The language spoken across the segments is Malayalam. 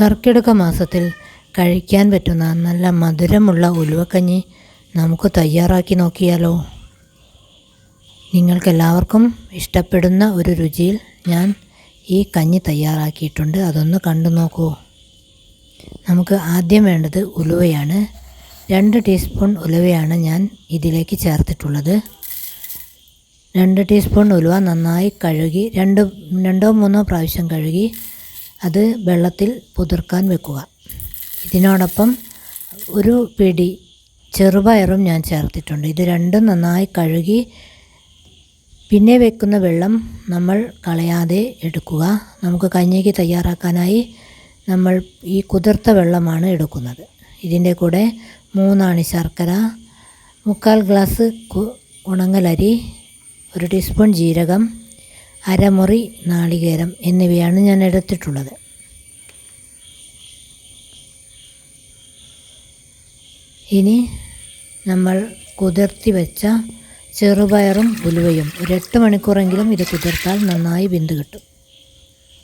കർക്കിടക മാസത്തിൽ കഴിക്കാൻ പറ്റുന്ന നല്ല മധുരമുള്ള ഉലുവക്കഞ്ഞി നമുക്ക് തയ്യാറാക്കി നോക്കിയാലോ? നിങ്ങൾക്കെല്ലാവർക്കും ഇഷ്ടപ്പെടുന്ന ഒരു രുചിയിൽ ഞാൻ ഈ കഞ്ഞി തയ്യാറാക്കിയിട്ടുണ്ട്. അതൊന്ന് കണ്ടു നോക്കൂ. നമുക്ക് ആദ്യം വേണ്ടത് ഉലുവയാണ്. രണ്ട് ടീസ്പൂൺ ഉലുവയാണ് ഞാൻ ഇതിലേക്ക് ചേർത്തിട്ടുള്ളത്. രണ്ട് ടീസ്പൂൺ ഉലുവ നന്നായി കഴുകി രണ്ട് രണ്ടോ മൂന്നോ പ്രാവശ്യം കഴുകി അത് വെള്ളത്തിൽ പുതിർക്കാൻ വെക്കുക. ഇതിനോടൊപ്പം ഒരു പിടി ചെറുപയറും ഞാൻ ചേർത്തിട്ടുണ്ട്. ഇത് രണ്ടും നന്നായി കഴുകി പിന്നെ വെക്കുന്ന വെള്ളം നമ്മൾ കളയാതെ എടുക്കുക. നമുക്ക് കഞ്ഞിക്ക് തയ്യാറാക്കാനായി നമ്മൾ ഈ കുതിർത്ത വെള്ളമാണ് എടുക്കുന്നത്. ഇതിന്റെ കൂടെ മൂന്നാണി ശർക്കര മുക്കാൽ ഗ്ലാസ് ഉണങ്ങലരി ഒരു ടീസ്പൂൺ ജീരകം അരമുറി നാളികേരം എന്നിവയാണ് ഞാൻ എടുത്തിട്ടുള്ളത്. ഇനി നമ്മൾ കുതിർത്തി വെച്ച ചെറുപയറും ഉലുവയും ഒരു എട്ട് മണിക്കൂറെങ്കിലും ഇത് കുതിർത്താൽ നന്നായി ബിന്ദു കിട്ടും.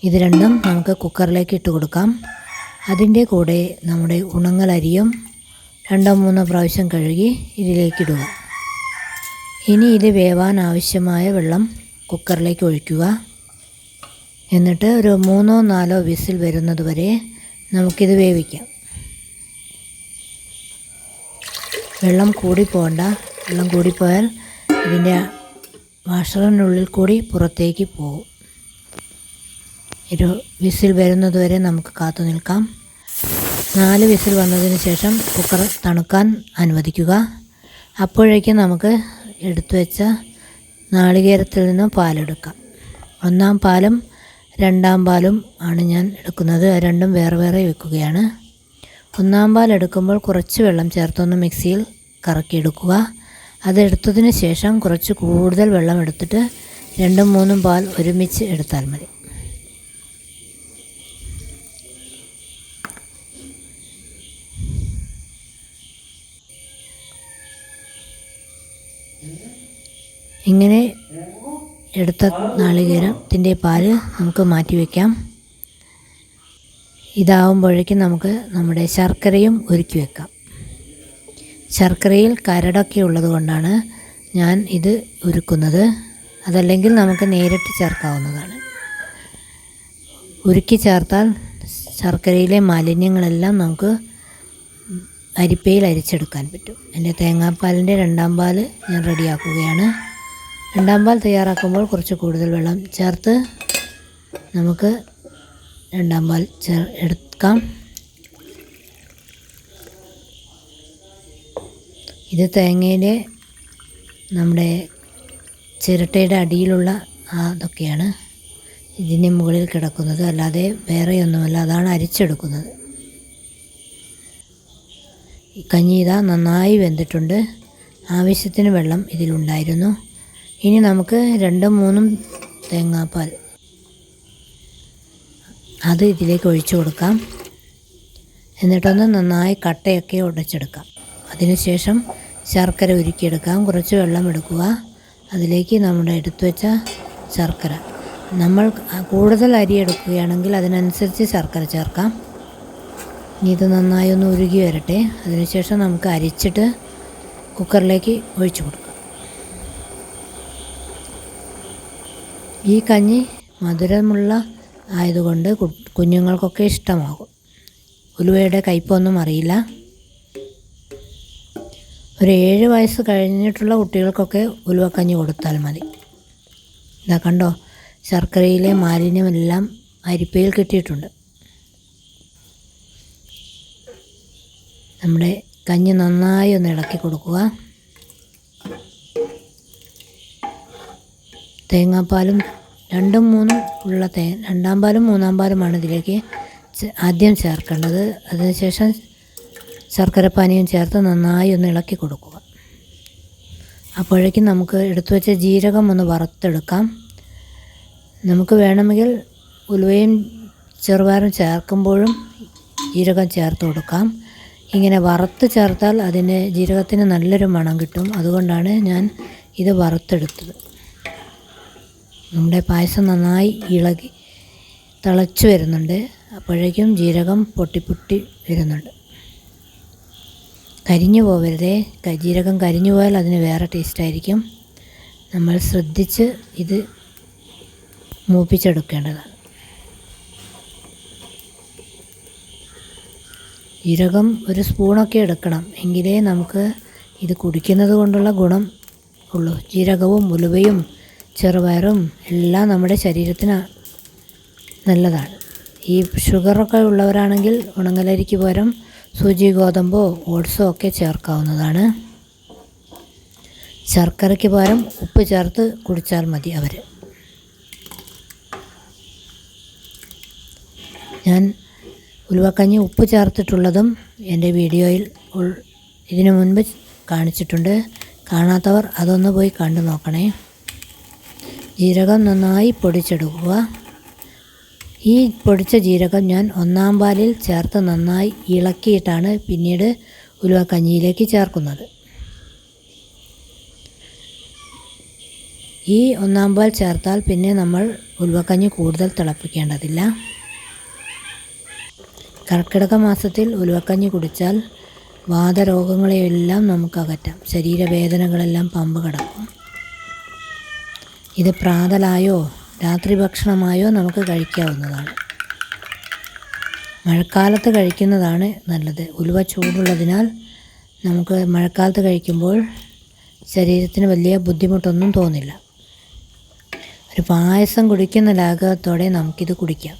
ഇത് രണ്ടും നമുക്ക് കുക്കറിലേക്ക് ഇട്ട് കൊടുക്കാം. അതിന്റെ കൂടെ നമ്മുടെ ഉണങ്ങലരിയും രണ്ടോ മൂന്നോ പ്രാവശ്യം കഴുകി ഇതിലേക്കിടുക ഇനി ഇത് വേവാൻ ആവശ്യമായ വെള്ളം കുക്കറിലേക്ക് ഒഴിക്കുക. എന്നിട്ട് ഒരു മൂന്നോ നാലോ വിസിൽ വരുന്നത് വരെ നമുക്കിത് വേവിക്കാം. വെള്ളം കൂടി പോകണ്ട. വെള്ളം കൂടിപ്പോയാൽ ഇതിന്റെ വാഷറിനുള്ളിൽ കൂടി പുറത്തേക്ക് പോകും. ഒരു വിസിൽ വരുന്നത് വരെ നമുക്ക് കാത്തു നിൽക്കാം. നാല് വിസിൽ വന്നതിന് ശേഷം കുക്കർ തണുക്കാൻ അനുവദിക്കുക. അപ്പോഴേക്കും നമുക്ക് എടുത്തു വെച്ച നാളികേരത്തിൽ നിന്ന് പാലെടുക്കാം. ഒന്നാം പാലും രണ്ടാം പാലും ആണ് ഞാൻ എടുക്കുന്നത്. രണ്ടും വേറെ വേറെ വെക്കുകയാണ്. ഒന്നാം പാൽ എടുക്കുമ്പോൾ കുറച്ച് വെള്ളം ചേർത്തൊന്ന് മിക്സിയിൽ കറക്കിയെടുക്കുക അതെടുത്തതിന് ശേഷം കുറച്ച് കൂടുതൽ വെള്ളം എടുത്തിട്ട് രണ്ടും മൂന്നും പാൽ ഒരുമിച്ച് എടുത്താൽ മതി. ഇങ്ങനെ എടുത്ത നാളികേരത്തിന്റെ പാൽ നമുക്ക് മാറ്റി വയ്ക്കാം ഇതാവുമ്പോഴേക്കും നമുക്ക് നമ്മുടെ ശർക്കരയും ഒരുക്കി വെക്കാം. ശർക്കരയിൽ കരടൊക്കെ ഉള്ളത് കൊണ്ടാണ് ഞാൻ ഇത് ഉരുക്കുന്നത് അതല്ലെങ്കിൽ നമുക്ക് നേരിട്ട് ചേർക്കാവുന്നതാണ്. ഉരുക്കി ചേർത്താൽ ശർക്കരയിലെ മാലിന്യങ്ങളെല്ലാം നമുക്ക് അരിപ്പയിൽ അരിച്ചെടുക്കാൻ പറ്റും. എന്റെ തേങ്ങാപ്പാലിന്റെ രണ്ടാം പാൽ ഞാൻ റെഡിയാക്കുകയാണ്. രണ്ടാം പാൽ തയ്യാറാക്കുമ്പോൾ കുറച്ച് കൂടുതൽ വെള്ളം ചേർത്ത് നമുക്ക് രണ്ടാം പാൽ ചേർ എടുക്കാം. ഇത് തേങ്ങയിലെ നമ്മുടെ ചിരട്ടയുടെ അടിയിലുള്ള അതൊക്കെയാണ് ഇതിന് മുകളിൽ കിടക്കുന്നത്. അല്ലാതെ വേറെ ഒന്നുമല്ല അതാണ് അരിച്ചെടുക്കുന്നത്. കഞ്ഞി ഇതാ നന്നായി വെന്തിട്ടുണ്ട്. ആവശ്യത്തിന് വെള്ളം ഇതിലുണ്ടായിരുന്നു. ഇനി നമുക്ക് രണ്ടും മൂന്നും തേങ്ങാപ്പാൽ അത് ഇതിലേക്ക് ഒഴിച്ചു കൊടുക്കാം. എന്നിട്ടൊന്ന് നന്നായി കട്ടയൊക്കെ ഉടച്ചെടുക്കാം. അതിനുശേഷം ശർക്കര ഉരുക്കിയെടുക്കാം. കുറച്ച് വെള്ളം എടുക്കുക. അതിലേക്ക് നമ്മുടെ എടുത്തു വെച്ച ശർക്കര. നമ്മൾ കൂടുതൽ അരി എടുക്കുകയാണെങ്കിൽ അതിനനുസരിച്ച് ശർക്കര ചേർക്കാം. ഇനി ഇത് നന്നായി ഒന്ന് ഉരുകി വരട്ടെ. അതിനുശേഷം നമുക്ക് അരിച്ചിട്ട് കുക്കറിലേക്ക് ഒഴിച്ചു കൊടുക്കാം. ഈ കഞ്ഞി മധുരമുള്ള ആയതുകൊണ്ട് കുഞ്ഞുങ്ങൾക്കൊക്കെ ഇഷ്ടമാകും. ഉലുവയുടെ കയ്പൊന്നും അറിയില്ല. ഒരു ഏഴ് വയസ്സ് കഴിഞ്ഞിട്ടുള്ള കുട്ടികൾക്കൊക്കെ ഉലുവക്കഞ്ഞി കൊടുത്താൽ മതി. ഇതാ കണ്ടോ ശർക്കരയിലെ മാലിന്യമെല്ലാം അരിപ്പയിൽ കിട്ടിയിട്ടുണ്ട്. നമ്മുടെ കഞ്ഞി നന്നായി ഒന്ന് ഇളക്കി കൊടുക്കുക. തേങ്ങാപ്പാലും രണ്ടും മൂന്നും ഉള്ള തേ രണ്ടാം പാലും മൂന്നാം പാലുമാണ് ഇതിലേക്ക് ആദ്യം ചേർക്കേണ്ടത്. അതിനുശേഷം ശർക്കരപ്പാനിയും ചേർത്ത് നന്നായി ഒന്ന് ഇളക്കി കൊടുക്കുക. അപ്പോഴേക്കും നമുക്ക് എടുത്തു വെച്ച ജീരകം ഒന്ന് വറുത്തെടുക്കാം. നമുക്ക് വേണമെങ്കിൽ ഉലുവയും ചെറുപയറും ചേർക്കുമ്പോഴും ജീരകം ചേർത്ത് കൊടുക്കാം. ഇങ്ങനെ വറുത്ത് ചേർത്താൽ അതിന് ജീരകത്തിന് നല്ലൊരു മണം കിട്ടും. അതുകൊണ്ടാണ് ഞാൻ ഇത് വറുത്തെടുത്തത്. നമ്മുടെ പായസം നന്നായി ഇളകി തിളച്ചു വരുന്നുണ്ട്. അപ്പോഴേക്കും ജീരകം പൊട്ടി പൊട്ടി വരുന്നുണ്ട്. കരിഞ്ഞു പോവരുതേ. ജീരകം കരിഞ്ഞു പോയാൽ അതിന് വേറെ ടേസ്റ്റായിരിക്കും നമ്മൾ ശ്രദ്ധിച്ച് ഇത് മൂപ്പിച്ചെടുക്കേണ്ടതാണ്. ജീരകം ഒരു സ്പൂണൊക്കെ എടുക്കണം. എങ്കിലേ നമുക്ക് ഇത് കുടിക്കുന്നത് കൊണ്ടുള്ള ഗുണം ഉള്ളൂ. ജീരകവും ഉലുവയും ചെറുപയറും എല്ലാം നമ്മുടെ ശരീരത്തിന് നല്ലതാണ്. ഈ ഷുഗറൊക്കെ ഉള്ളവരാണെങ്കിൽ ഉണങ്ങലരിക്ക് പകരം സൂചി ഗോതമ്പോ ഓട്സോ ഒക്കെ ചേർക്കാവുന്നതാണ്. ശർക്കരയ്ക്ക് പകരം ഉപ്പ് ചേർത്ത് കുടിച്ചാൽ മതി അവർ ഞാൻ ഉലുവക്കഞ്ഞി ഉപ്പ് ചേർത്തിട്ടുള്ളതും എന്റെ വീഡിയോയിൽ ഇതിനു മുൻപ് കാണിച്ചിട്ടുണ്ട്. കാണാത്തവർ അതൊന്ന് പോയി കണ്ടു നോക്കണേ. ജീരകം നന്നായി പൊടിച്ചെടുക്കുക. ഈ പൊടിച്ച ജീരകം ഞാൻ ഒന്നാം പാലിൽ ചേർത്ത് നന്നായി ഇളക്കിയിട്ടാണ് പിന്നീട് ഉലുവക്കഞ്ഞിയിലേക്ക് ചേർക്കുന്നത്. ഈ ഒന്നാം പാൽ ചേർത്താൽ പിന്നെ നമ്മൾ ഉലുവക്കഞ്ഞി കൂടുതൽ തിളപ്പിക്കേണ്ടതില്ല. കർക്കിടക മാസത്തിൽ ഉലുവക്കഞ്ഞി കുടിച്ചാൽ വാതരോഗങ്ങളെയെല്ലാം നമുക്ക് അകറ്റാം. ശരീരവേദനകളെല്ലാം പമ്പ് കിടക്കും. ഇത് പ്രാതലായോ രാത്രി ഭക്ഷണമായോ നമുക്ക് കഴിക്കാവുന്നതാണ്. മഴക്കാലത്ത് കഴിക്കുന്നതാണ് നല്ലത്. ഉലുവ ചൂടുള്ളതിനാൽ നമുക്ക് മഴക്കാലത്ത് കഴിക്കുമ്പോൾ ശരീരത്തിന് വലിയ ബുദ്ധിമുട്ടൊന്നും തോന്നില്ല. ഒരു പായസം കുടിക്കുന്ന ലാഘവത്തോടെ നമുക്കിത് കുടിക്കാം.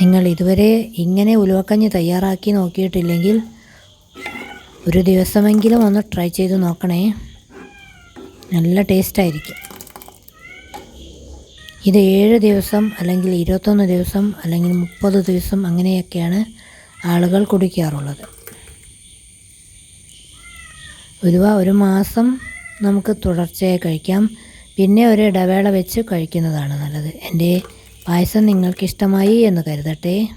നിങ്ങൾ ഇതുവരെ ഇങ്ങനെ ഉലുവക്കഞ്ഞ് തയ്യാറാക്കി നോക്കിയിട്ടില്ലെങ്കിൽ ഒരു ദിവസമെങ്കിലും ഒന്ന് ട്രൈ ചെയ്ത് നോക്കണേ. നല്ല ടേസ്റ്റായിരിക്കും. ഇത് ഏഴ് ദിവസം അല്ലെങ്കിൽ ഇരുപത്തൊന്ന് ദിവസം അല്ലെങ്കിൽ മുപ്പത് ദിവസം അങ്ങനെയൊക്കെയാണ് ആളുകൾ കുടിക്കാറുള്ളത്. ഉലുവ ഒരു മാസം നമുക്ക് തുടർച്ചയായി കഴിക്കാം. പിന്നെ ഒരു ഇടവേള വെച്ച് കഴിക്കുന്നതാണ് നല്ലത്. എന്റെ പായസം നിങ്ങൾക്കിഷ്ടമായി എന്ന് കരുതട്ടെ.